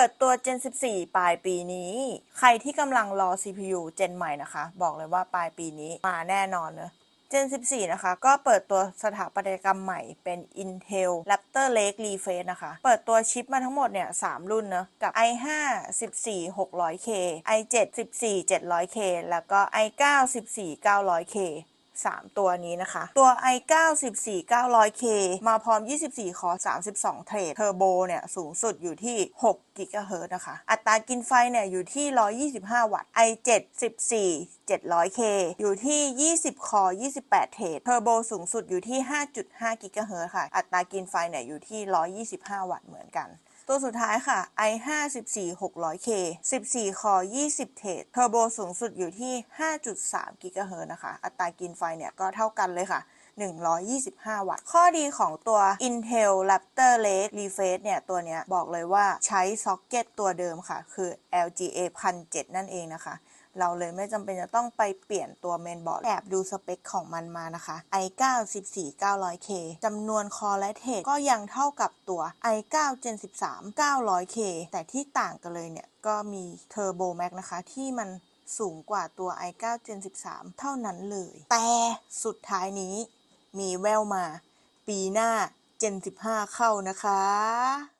ปิดตัว Gen 14 ปลายปีนี้ ใครที่กำลังรอ CPU Gen ใหม่นะคะ บอกเลยว่าปลายปีนี้มาแน่นอนเนอะ Gen 14 นะคะ ก็เปิดตัวสถาปัตยกรรมใหม่เป็น Intel Raptor Lake Refresh นะคะ เปิดตัวชิปมาทั้งหมดเนี่ย 3 รุ่นเนะกับ i5 14 600K i7 14 700K แล้วก็ i9 14 900K 3 ตัวนี้นะคะ ตัว i9 14 900K มาพร้อม 24 คอร์32 เทรดเทอร์โบเนี่ยสูงสุดอยู่ที่ 6กิกะเฮิรตซ์นะคะ อัตรากินไฟเนี่ยอยู่ที่ 125 วัตต์ i7 14 700K อยู่ที่ 20 คอ 28 เทรดเทอร์โบสูงสุดอยู่ที่ 5.5 กิกะเฮิรตซ์ค่ะ อัตรากินไฟเนี่ยอยู่ที่ 125 วัตต์เหมือนกัน ตัวสุดท้ายค่ะ i54 600K 14 คอ 20 เทรดเทอร์โบสูงสุดอยู่ที่ 5.3 กิกะเฮิรตซ์นะคะ อัตรากินไฟเนี่ยก็เท่ากันเลยค่ะ 125 วัตต์ ข้อดีของตัว Intel Raptor Lake Refresh เนี่ย ตัวเนี้ยบอกเลยว่าใช้ซ็อกเก็ตตัวเดิมค่ะ คือ LGA 1007นั่นเองนะคะเราเลยไม่จำเป็นจะต้องไปเปลี่ยนตัวเมนบอร์ดแอบดูสเปคของมันมานะคะ i9 14 900K จำนวนคอและเทรดก็ยังเท่ากับตัว i9 Gen 13 900K แต่ที่ต่างกันเลยเนี่ย ก็มี Turbo Max นะคะ ที่มันสูงกว่าตัว i9 Gen 13 เท่านั้นเลย แต่สุดท้ายนี้ มีแววมา ปีหน้า Gen 15เข้านะคะ